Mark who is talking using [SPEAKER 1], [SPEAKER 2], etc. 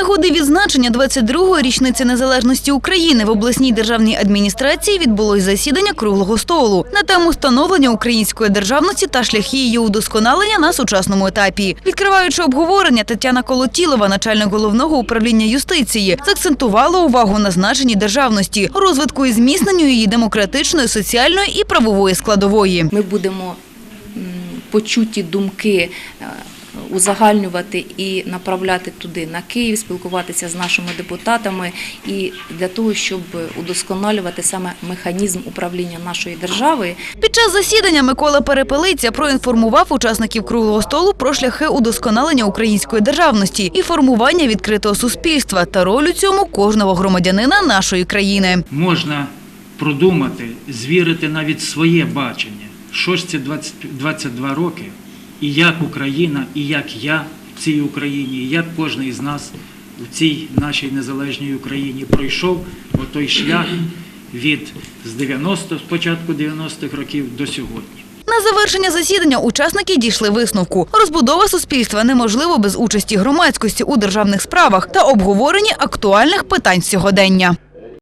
[SPEAKER 1] нагоди відзначення 22-ї річниці незалежності України в обласній державній адміністрації відбулось засідання круглого столу на тему становлення української державності та шляхи її удосконалення на сучасному етапі. Відкриваючи обговорення, Тетяна Колотілова, начальник головного управління юстиції, заакцентувала увагу на значенні державності, розвитку і зміцненню її демократичної, соціальної і правової складової.
[SPEAKER 2] Ми будемо почуті думки е, узагальнювати і направляти туди на Київ, спілкуватися з нашими депутатами і для того, щоб удосконалювати саме механізм управління нашої держави.
[SPEAKER 1] Під час засідання Микола Перепелиця проінформував учасників круглого столу про шляхи удосконалення української державності і формування відкритого суспільства та роль у цьому кожного громадянина нашої країни.
[SPEAKER 3] можна продумати, звірити навіть своє бачення, що ж це 20, 22 роки, і як Україна, і як я в цій Україні, і як кожен із нас у цій нашій незалежній Україні пройшов отой шлях від з 90 з початку 90-х років до сьогодні.
[SPEAKER 1] На завершення засідання учасники дійшли висновку. Розбудова суспільства неможлива без участі громадськості у державних справах та обговоренні актуальних питань сьогодення.